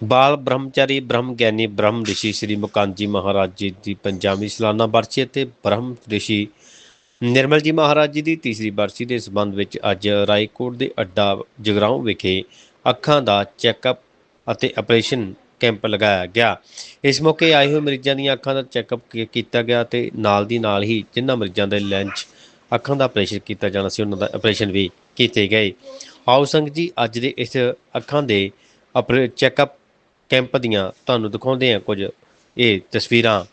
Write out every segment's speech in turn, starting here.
ਬਾਲ ਬ੍ਰਹਮਚਾਰੀ ਬ੍ਰਹਮ ਗਿਆਨੀ ਬ੍ਰਹਮ ਰਿਸ਼ੀ ਸ੍ਰੀ ਮੁਕੰਦ ਜੀ ਮਹਾਰਾਜ ਜੀ ਦੀ ਪੰਜਾਬੀ ਸਾਲਾਨਾ ਬਰਸੀ ਅਤੇ ਬ੍ਰਹਮ ਰਿਸ਼ੀ ਨਿਰਮਲ ਜੀ ਮਹਾਰਾਜ ਜੀ ਦੀ ਤੀਸਰੀ ਬਰਸੀ ਦੇ ਸਬੰਧ ਵਿੱਚ ਅੱਜ ਰਾਏਕੋਟ ਦੇ ਅੱਡਾ ਜਗਰਾਉਂ ਵਿਖੇ ਅੱਖਾਂ ਦਾ ਚੈੱਕਅਪ ਅਤੇ ਆਪਰੇਸ਼ਨ ਕੈਂਪ ਲਗਾਇਆ ਗਿਆ। ਇਸ ਮੌਕੇ ਆਏ ਹੋਏ ਮਰੀਜ਼ਾਂ ਦੀਆਂ ਅੱਖਾਂ ਦਾ ਚੈੱਕਅਪ ਕੀਤਾ ਗਿਆ ਤੇ ਨਾਲ ਦੀ ਨਾਲ ਹੀ ਜਿਨ੍ਹਾਂ ਮਰੀਜ਼ਾਂ ਦੇ ਲੈਂਚ ਅੱਖਾਂ ਦਾ ਆਪਰੇਸ਼ਨ ਕੀਤਾ ਜਾਣਾ ਸੀ, ਉਹਨਾਂ ਦਾ ਆਪਰੇਸ਼ਨ ਵੀ ਕੀਤੇ ਗਏ। ਆਓ ਸੰਗਤ ਜੀ, ਅੱਜ ਦੇ ਇਸ ਅੱਖਾਂ ਦੇ ਆਪਰੇ ਚੈੱਕਅਪ ਕੈਂਪ ਦੀਆਂ ਤੁਹਾਨੂੰ ਦਿਖਾਉਂਦੇ ਹਾਂ ਕੁਝ ਇਹ ਤਸਵੀਰਾਂ।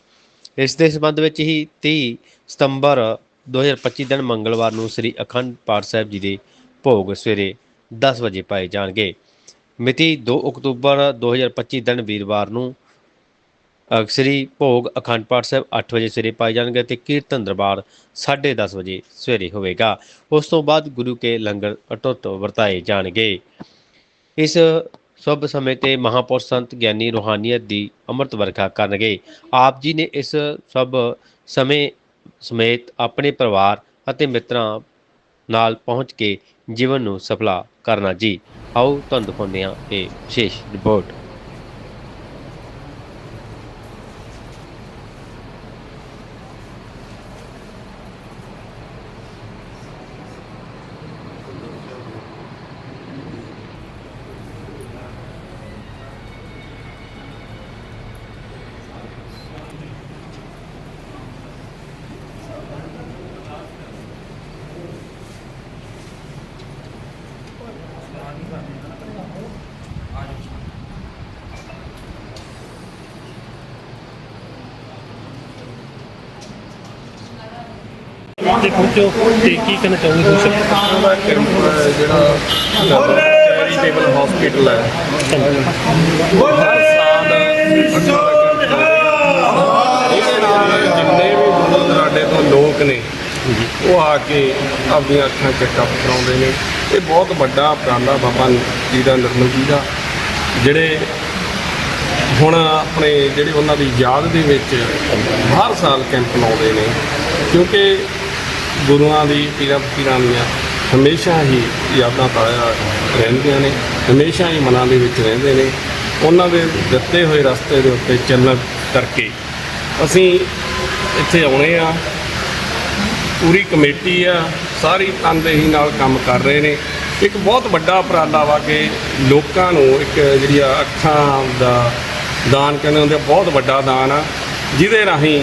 ਇਸ ਦੇ ਸੰਬੰਧ ਵਿੱਚ ਹੀ 30 ਸਤੰਬਰ 2025 ਦਿਨ ਮੰਗਲਵਾਰ ਨੂੰ ਸ੍ਰੀ ਅਖੰਡ ਪਾਠ ਸਾਹਿਬ ਜੀ ਦੇ ਭੋਗ ਸਵੇਰੇ 10 ਵਜੇ ਪਾਏ ਜਾਣਗੇ। ਮਿਤੀ 2 ਅਕਤੂਬਰ 2025 ਦਿਨ ਵੀਰਵਾਰ ਨੂੰ ਅ, ਸ੍ਰੀ ਭੋਗ ਅਖੰਡ ਪਾਠ ਸਾਹਿਬ 8 ਵਜੇ ਸਵੇਰੇ ਪਾਏ ਜਾਣਗੇ ਤੇ ਕੀਰਤਨ ਦਰਬਾਰ 10:30 ਵਜੇ ਸਵੇਰੇ ਹੋਵੇਗਾ। ਉਸ ਤੋਂ ਬਾਅਦ ਗੁਰੂ ਕੇ ਲੰਗਰ ਅਟੁੱਟ ਵਰਤਾਏ ਜਾਣਗੇ। ਇਸ ਸਭ ਸਮੇਂ ਤੇ ਮਹਾਪੁਰਸ਼ ਸੰਤ ਗਿਆਨੀ ਰੂਹਾਨੀਅਤ ਦੀ ਅੰਮ੍ਰਿਤ ਵਰਖਾ ਕਰਨਗੇ। ਆਪ ਜੀ ਨੇ ਇਸ ਸਭ ਸਮੇਂ ਸਮੇਤ ਆਪਣੇ ਪਰਿਵਾਰ ਅਤੇ ਮਿੱਤਰਾਂ ਨਾਲ ਪਹੁੰਚ ਕੇ ਜੀਵਨ ਨੂੰ ਸਫਲਾ ਕਰਨਾ ਜੀ। ਆਓ ਤੁਹਾਨੂੰ ਦਿਖਾਉਂਦੇ ਹਾਂ ਇਹ ਵਿਸ਼ੇਸ਼ ਰਿਪੋਰਟ। ਤੇ ਪਹੁੰਚੋ ਤੇ ਕੀ ਕਹਿਣਾ ਚਾਹੋਗੇ ਤੁਸੀਂ ਉਹਦਾ ਕੈਂਪ ਜਿਹੜਾ ਚੈਰੀਟੇਬਲ ਹਸਪੀਟਲ ਹੈ ਹਰ ਸਾਲ ਅੱਖਾਂ ਇਹਦੇ ਨਾਲ ਜਿੰਨੇ ਵੀ ਦੂਰ ਦਰਾਡੇ ਤੋਂ ਲੋਕ ਨੇ, ਉਹ ਆ ਕੇ ਆਪਣੀਆਂ ਅੱਖਾਂ ਚੈੱਕਅਪ ਕਰਾਉਂਦੇ ਨੇ, ਇਹ ਬਹੁਤ ਵੱਡਾ ਉਪਰਾਲਾ ਬਾਬਾ ਜੀ ਦਾ ਨਿਰਮਲ ਜੀ ਦਾ ਜਿਹੜੇ ਹੁਣ ਆਪਣੇ ਜਿਹੜੇ ਉਹਨਾਂ ਦੀ ਯਾਦ ਦੇ ਵਿੱਚ ਹਰ ਸਾਲ ਕੈਂਪ ਲਾਉਂਦੇ ਨੇ, ਕਿਉਂਕਿ ਗੁਰੂਆਂ ਦੀ ਪੀਰਾਂ ਫਕੀਰਾਂ ਦੀਆਂ ਹਮੇਸ਼ਾ ਹੀ ਯਾਦਾਂ ਤਾਜ਼ਾ ਰਹਿੰਦੀਆਂ ਨੇ ਹਮੇਸ਼ਾ ਹੀ ਮਨਾਂ ਦੇ ਵਿੱਚ ਰਹਿੰਦੇ ਨੇ। ਉਹਨਾਂ ਦੇ ਦਿੱਤੇ ਹੋਏ ਰਸਤੇ ਦੇ ਉੱਤੇ ਚੱਲਣ ਕਰਕੇ ਅਸੀਂ ਇੱਥੇ ਆਉਣੇ ਆ। ਪੂਰੀ ਕਮੇਟੀ ਆ ਸਾਰੀ ਤਨਦੇਹੀ ਨਾਲ ਕੰਮ ਕਰ ਰਹੇ ਨੇ। ਇੱਕ ਬਹੁਤ ਵੱਡਾ ਉਪਰਾਲਾ ਵਾ ਕਿ ਲੋਕਾਂ ਨੂੰ ਇੱਕ ਜਿਹੜੀ ਆ ਅੱਖਾਂ ਦਾ ਦਾਨ ਕਹਿੰਦੇ ਹੁੰਦੇ ਆ, ਬਹੁਤ ਵੱਡਾ ਦਾਨ ਆ। ਜਿਹਦੇ ਰਾਹੀਂ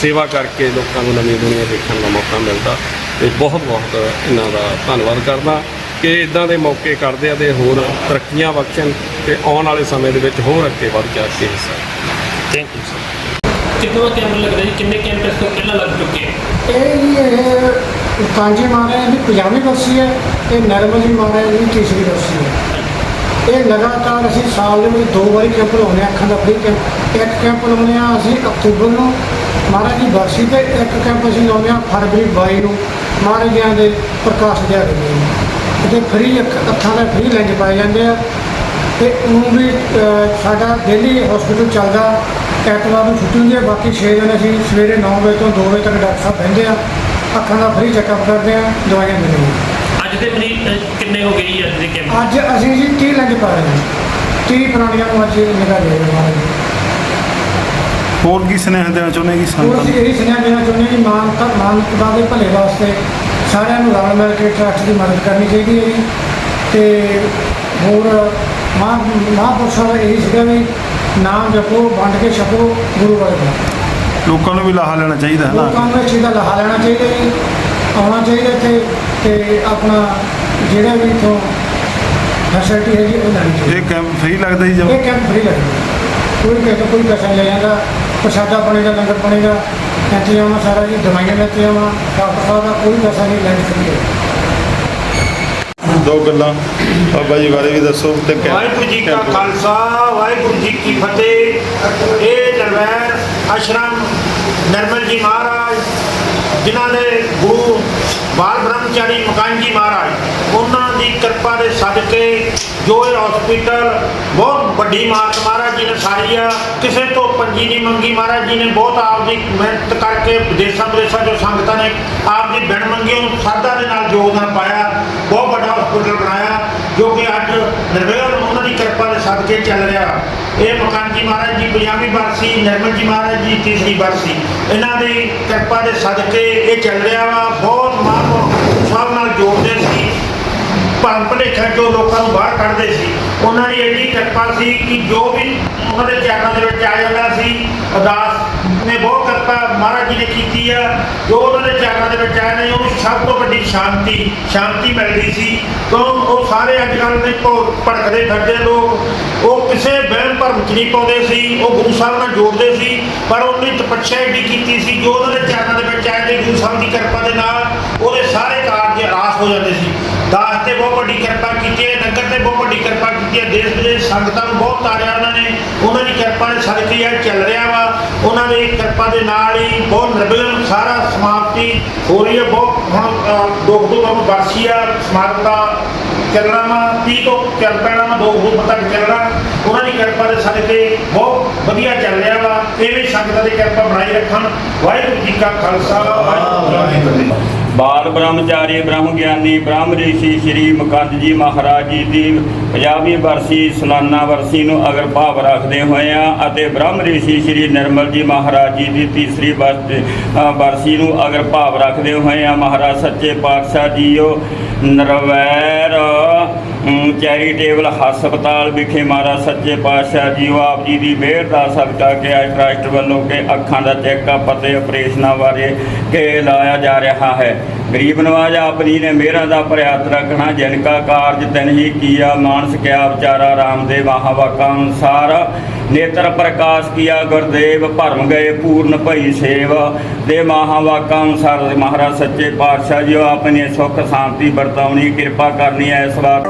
ਸੇਵਾ ਕਰਕੇ ਲੋਕਾਂ ਨੂੰ ਨਵੀਂ ਦੁਨੀਆ ਦੇਖਣ ਦਾ ਮੌਕਾ ਮਿਲਦਾ ਤੇ ਬਹੁਤ ਬਹੁਤ ਇਹਨਾਂ ਦਾ ਧੰਨਵਾਦ ਕਰਦਾ ਕਿ ਇਦਾਂ ਦੇ ਮੌਕੇ ਕਰਦੇ ਆ ਤੇ ਹੋਰ ਤਰੱਕੀਆਂ ਬਖਸ਼ਣ ਤੇ ਆਉਣ ਵਾਲੇ ਸਮੇਂ ਦੇ ਵਿੱਚ ਹੋਰ ਅੱਗੇ ਵੱਧ ਜਾ ਕੇ ਹਿੱਸਾ ਥੈਂਕ ਯੂ ਸਰ ਕਿੰਨਾ ਕੈਂਪ ਲੱਗਦਾ ਜੀ? ਕਿੰਨੇ ਕੈਂਪ ਇਸ ਤੋਂ ਪਹਿਲਾਂ ਲੱਗ ਚੁੱਕੇ ਹੈ ਇਹ ਜੀ ਇਹ ਕਾਂਜੀ ਮਹਾਰਾਜ ਦੀ ਪੰਜਾਬੀ ਬਰਸੀ ਹੈ ਇਹ ਨਰਮਲ ਜੀ ਮਹਾਰਾਜ ਦੀ ਤੀਸਰੀ ਬਰਸੀ ਹੈ। ਇਹ ਲਗਾਤਾਰ ਅਸੀਂ ਸਾਲ ਦੇ ਵਿੱਚ ਦੋ ਵਾਰੀ ਕੈਂਪ ਲਾਉਂਦੇ ਹਾਂ, ਅੱਖਾਂ ਦਾ ਫ੍ਰੀ ਕੈਂਪ ਇੱਕ ਕੈਂਪ ਲਾਉਂਦੇ ਹਾਂ ਅਸੀਂ ਅਕਤੂਬਰ ਨੂੰ, ਮਹਾਰਾਜ ਦੀ ਬਰਸੀ ਤੇ ਇੱਕ ਕੈਂਪ ਅਸੀਂ ਲਾਉਂਦੇ ਹਾਂ ਫਰਵਰੀ 22 ਨੂੰ, ਮਹਾਰਾਜ ਦੇ ਪ੍ਰਕਾਸ਼ ਦਿਹਾੜੇ ਨੂੰ ਤੇ ਫ੍ਰੀ ਅੱਖਾਂ ਦਾ ਫ੍ਰੀ ਲੈਂਜ ਪਾਏ ਜਾਂਦੇ ਆ। ਤੇ ਉਹ ਵੀ ਸਾਡਾ ਡੇਲੀ ਹਸਪੀਟਲ ਚੱਲਦਾ। ਐਤਵਾਰ ਨੂੰ ਛੁੱਟੀ ਹੁੰਦੀ ਹੈ, ਬਾਕੀ 6 ਦਿਨ ਅਸੀਂ ਸਵੇਰੇ 9 ਵਜੇ ਤੋਂ 2 ਵਜੇ ਤੱਕ ਡਾਕਟਰ ਸਾਹਿਬ ਬਹਿੰਦੇ ਆ। ਅੱਖਾਂ ਦਾ ਫ੍ਰੀ ਚੈੱਕਅਪ ਕਰਦੇ ਆ, ਦਵਾਈਆਂ ਦਿੰਦੇ ਆ ਅੱਜ ਦੇ ਮਰੀਜ਼ ਅਹ, ਕਿੰਨੇ ਹੋ ਗਏ ਜੀ ਅੱਜ ਦੇ ਕੈਂਪ ਅੱਜ ਅਸੀਂ ਜੀ 30 ਲੰਜ ਪਾ ਰਹੇ ਹਾਂ 30 ਪ੍ਰਾਣੀਆਂ ਨੂੰ ਅੱਜ ਨਿਗਾਹ ਦੇ ਰਹੇ ਹਾਂ ਹੋਰ ਕੀ ਸੁਨੇਹਾ ਦੇਣਾ ਚਾਹੁੰਦੇ ਕੀ ਹੋਰ ਸੰਤਾਂ ਅਸੀਂ ਨੂੰ ਇਹੀ ਸੁਨੇਹਾ ਦੇਣਾ ਚਾਹੁੰਦੇ ਹਾਂ ਕਿ ਮਾਨਤਾ ਮਾਨਵਤਾ ਦੇ ਭਲੇ ਵਾਸਤੇ ਸਾਰਿਆਂ ਨੂੰ ਰਲ ਮਿਲ ਕੇ ਟਰੱਸਟ ਦੀ ਮਦਦ ਕਰਨੀ ਚਾਹੀਦੀ ਹੈ ਜੀ। ਤੇ ਹੋਰ ਮਾਂ ਮਹਾਂਪੁਰਸ਼ਾਂ ਦਾ ਇਹੀ ਸੀਗਾ ਵੀ ਨਾਮ ਜਪੋ ਵੰਡ ਕੇ ਛਕੋ ਗੁਰੂ ਦਾ। ਲੋਕਾਂ ਨੂੰ ਵੀ ਲਾਹਾ ਲੈਣਾ ਚਾਹੀਦਾ ਹੈ ਲੋਕਾਂ ਨਾ ਨੂੰ ਇਸ ਚੀਜ਼ ਦਾ ਲਾਹਾ ਲੈਣਾ ਚਾਹੀਦਾ ਜੀ। ਆਉਣਾ ਚਾਹੀਦਾ ਇੱਥੇ ਤੇ ਆਪਣਾ ਜਿਹੜਾ ਵੀ ਇਥੋਂ ਫੈਸਿਲਿਟੀ ਹੈ ਜੀ ਉਹ ਲੈਣੀ ਚਾਹੀਦੀ। ਇਹ ਕੈਂਪ ਫ੍ਰੀ ਲੱਗਦਾ ਜੀ ਜਦ? ਇਹ ਕੈਂਪ ਫ੍ਰੀ ਲੱਗਦਾ। ਕੋਈ ਕਿਸੇ ਤੋਂ ਕੋਈ ਪੈਸਾ ਨਹੀਂ ਲਿਆ ਜਾਂਦਾ। ਪ੍ਰਸ਼ਾਦਾ ਬਣੇਗਾ ਲੰਗਰ ਬਣੇਗਾ ਇੰਤਜ਼ਾਮ ਆ ਸਾਰਾ ਜੀ ਦਵਾਈਆਂ ਦਾ ਇੰਤਜ਼ਾਮ ਆ ਡਾਕਟਰ ਸਾਹਿਬ ਦਾ ਕੋਈ ਪੈਸਾ ਨਹੀਂ ਲੈਣ ਹੈ ਦੋ ਗੱਲਾਂ। ਬਾਬਾ ਜੀ ਬਾਰੇ ਵੀ ਦੱਸੋ ਤੇ ਕੈਂਪ- ਵਾਹਿਗੁਰੂ ਜੀ ਕਾ ਕੈਂਪ- ਖਾਲਸਾ ਵਾਹਿਗੁਰੂ ਜੀ ਕੀ ਫਤਿਹ। ਇਹ ਨਰਵੈਰ ਆਸ਼ਰਮ ਨਰਮਲ ਜੀ ਮਹਾਰਾਜ ਜਿਨ੍ਹਾਂ ਦੇ ਗੁਰੂ ਬਾਲ ਬ੍ਰਹਮਚਾਰੀ ਮਕਾਨ ਜੀ ਮਹਾਰਾਜ, ਉਹਨਾਂ ਦੀ ਕਿਰਪਾ ਦੇ ਸਦਕੇ ਜੋ ਇਹ ਹਸਪੀਟਲ ਬਹੁਤ ਵੱਡੀ ਮਾਤ ਮਹਾਰਾਜ ਜੀ ਨੇ ਸਾਰੀ ਆ, ਕਿਸੇ ਤੋਂ ਪੰਜੀ ਨਹੀਂ ਮੰਗੀ ਮਹਾਰਾਜ ਜੀ ਨੇ, ਬਹੁਤ ਆਪ ਦੀ ਮਿਹਨਤ ਕਰਕੇ ਵਿਦੇਸ਼ਾਂ ਵਿਦੇਸ਼ਾਂ ਜੋ ਸੰਗਤਾਂ ਨੇ ਆਪ ਦੀ ਬਿਨ ਮੰਗੀ ਨੂੰ ਸਾਧਾ ਦੇ ਨਾਲ ਯੋਗਦਾਨ ਪਾਇਆ, ਬਹੁਤ ਵੱਡਾ ਹਸਪੀਟਲ ਬਣਾਇਆ, ਜੋ ਕਿ ਅੱਜ ਨਿਰਵੈਰ ਕਿਰਪਾ ਦੇ ਸਦਕੇ ਚੱਲ ਰਿਹਾ। ਇਹ ਮਕਾਨ ਜੀ ਮਹਾਰਾਜ ਜੀ ਪੰਜਾਬੀ ਬਰਸੀ ਨਿਰਮਲ ਜੀ ਮਹਾਰਾਜ ਜੀ, ਤੀਸਰੀ ਬਰਸੀ ਇਹਨਾਂ ਦੀ ਕਿਰਪਾ ਦੇ ਸਦਕੇ ਇਹ ਚੱਲ ਰਿਹਾ ਵਾ। ਬਹੁਤ ਮਾਨ ਸਭ ਨਾਲ ਜੋੜਦੇ ਸੀ। ਭਰਮ ਭੁਲੇਖਾ ਜੋ ਲੋਕਾਂ ਨੂੰ ਬਾਹਰ ਕੱਢਦੇ ਸੀ। ਉਹਨਾਂ ਦੀ ਐਡੀ ਕਿਰਪਾ ਸੀ ਕਿ ਜੋ ਵੀ ਉਹਨਾਂ ਦੇ ਚਰਨਾਂ ਦੇ ਵਿੱਚ ਆ ਜਾਂਦਾ ਸੀ ਅਰਦਾਸ ਨੇ ਬਹੁਤ ਮਹਾਰਾਜ ਜੀ ਨੇ ਕੀਤੀ ਆ, ਜੋ ਉਹਨਾਂ ਦੇ ਚਰਨਾਂ ਦੇ ਵਿੱਚ ਆਏ ਨੇ ਉਹਨੂੰ ਸਭ ਤੋਂ ਵੱਡੀ ਸ਼ਾਂਤੀ ਸ਼ਾਂਤੀ ਮਿਲਦੀ ਸੀ। ਕਿਉਂ ਉਹ ਸਾਰੇ ਅੱਜ ਕੱਲ੍ਹ ਦੇ ਭੜਕਦੇ, ਫਿਰਦੇ ਲੋਕ। ਉਹ ਕਿਸੇ ਵਹਿਮ ਭਰਮ ਚ ਨਹੀਂ ਪਾਉਂਦੇ ਸੀ, ਉਹ ਗੁਰੂ ਸਾਹਿਬ ਨਾਲ ਜੋੜਦੇ ਸੀ, ਪਰ ਉਹਨੇ ਤਪੱਛਿਆ ਏਡੀ ਕੀਤੀ ਸੀ, ਜੋ ਉਹਨਾਂ ਦੇ ਚਰਨਾਂ ਦੇ ਵਿੱਚ ਆਏ ਨੇ ਗੁਰੂ ਸਾਹਿਬ ਦੀ ਕਿਰਪਾ ਦੇ ਨਾਲ ਉਹਦੇ ਸਾਰੇ ਕਾਰਜ ਰਾਸ ਹੋ ਜਾਂਦੇ ਸੀ। ਦਾਸ ਤੇ ਬਹੁਤ ਵੱਡੀ ਕਿਰਪਾ ਕੀਤੀ ਹੈ, ਨਗਰ ਤੇ ਬਹੁਤ ਵੱਡੀ ਕਿਰਪਾ ਕੀਤੀ ਹੈ ਦੇਸ਼ ਵਿਦੇਸ਼ ਸੰਗਤਾਂ ਨੂੰ ਬਹੁਤ ਤਾਰਿਆ ਉਹਨਾਂ ਨੇ। ਉਹਨਾਂ ਦੀ ਕਿਰਪਾ ਦੇ ਸਦਕੇ ਇਹ ਚੱਲ ਰਿਹਾ ਵਾ। ਉਹਨਾਂ ਦੀ ਕਿਰਪਾ ਦੇ ਨਾਲ ਹੀ ਬਹੁਤ ਨਿਰਵਿਘਨ ਸਾਰਾ ਸਮਾਪਤੀ ਹੋ ਰਹੀ ਹੈ। ਬਹੁਤ ਹੁਣ ਦੁੱਖ ਦੋ ਅਕਤੂਬਰ ਆ। ਸਮਾਗਮ ਦਾ ਚੱਲਣਾ ਵਾ। 30 ਤੋਂ ਚੱਲ ਪੈਣਾ ਵਾ। ਦੋ ਅਕਤੂਬਰ ਤੱਕ ਚੱਲਣਾ। ਕਿਰਪਾ ਦੇ ਸਦਕੇ ਬਹੁਤ ਵਧੀਆ ਚੱਲ ਰਿਹਾ ਵਾ। ਇਹ ਸੰਗਤਾਂ ਦੀ ਕਿਰਪਾ ਬਣਾਈ ਰੱਖਣ। ਵਾਹਿਗੁਰੂ ਜੀ ਕਾ ਖਾਲਸਾ ਵਾਹਿਗੁਰੂ ਜੀ ਕੀ ਫਤਿਹ। ਬਾਲ ਬ੍ਰਹਮਚਾਰੀ ਬ੍ਰਹਮ ਗਿਆਨੀ ਬ੍ਰਹਮ ਰਿਸ਼ੀ ਸ਼੍ਰੀ ਮੁਕੰਦ ਜੀ ਮਹਾਰਾਜ ਜੀ ਦੀ 50ਵੀਂ ਵਰਸੀ ਸਾਲਾਨਾ ਵਰਸੀ ਨੂੰ ਅਗਰ ਭਾਵ ਰੱਖਦੇ ਹੋਏ ਆ ਅਤੇ ਬ੍ਰਹਮ ਰਿਸ਼ੀ ਸ਼੍ਰੀ ਨਿਰਮਲ ਜੀ ਮਹਾਰਾਜ ਜੀ ਦੀ ਤੀਸਰੀ ਵਰਸੀ ਨੂੰ ਅਗਰ ਭਾਵ ਰੱਖਦੇ ਹੋਏ ਆ ਮਹਾਰਾਜ ਸੱਚੇ ਪਾਤਸ਼ਾਹ ਜੀਓ ਨਰਵੈਰ ਅਮ, ਚੈਰੀਟੇਬਲ ਹਸਪਤਾਲ ਵਿਖੇ ਮਹਾਰਾਜ ਸੱਚੇ ਪਾਤਸ਼ਾਹ ਜੀਓ, ਆਪ ਜੀ ਦੀ ਮਿਹਰ ਦਾ ਸਦਕਾ ਕਿ ਅੱਜ ਟਰਸਟ ਵੱਲੋਂ ਕਿ ਅੱਖਾਂ ਦਾ ਚੈੱਕਅਪ ਅਤੇ ਆਪਰੇਸ਼ਨਾਂ ਬਾਰੇ ਕਿ ਲਾਇਆ ਜਾ ਰਿਹਾ ਹੈ। ਗਰੀਬ ਨਵਾਜ, ਆਪ ਜੀ ਨੇ ਮਿਹਰਾਂ ਦਾ ਪ੍ਰਯਾਤ ਰੱਖਣਾ ਜਿਨ ਕਾ ਕਾਰਜ ਤਨ ਹੀ ਕੀਆ, ਮਾਨਸ ਕਿਆ, ਵਿਚਾਰਾ ਰਾਮ ਦੇ ਮਹਾਵਾਕਾਂ ਅਨੁਸਾਰ। ਨੇਤਰ ਪ੍ਰਕਾਸ਼ ਕੀਆ, ਗੁਰਦੇਵ ਭਰਮ ਗਏ ਪੂਰਨ ਭਈ ਸੇਵ। ਦੇ ਮਹਾਵਾਕਾਂ ਅਨੁਸਾਰ ਮਹਾਰਾਜ ਸੱਚੇ ਪਾਤਸ਼ਾਹ ਜੀ ਆਪ ਨੇ ਸੁਖ, ਸ਼ਾਂਤੀ, ਵਰਤਾਉਣੀ, ਕਿਰਪਾ ਕਰਨੀ ਹੈ ਇਸ ਵਾਰ।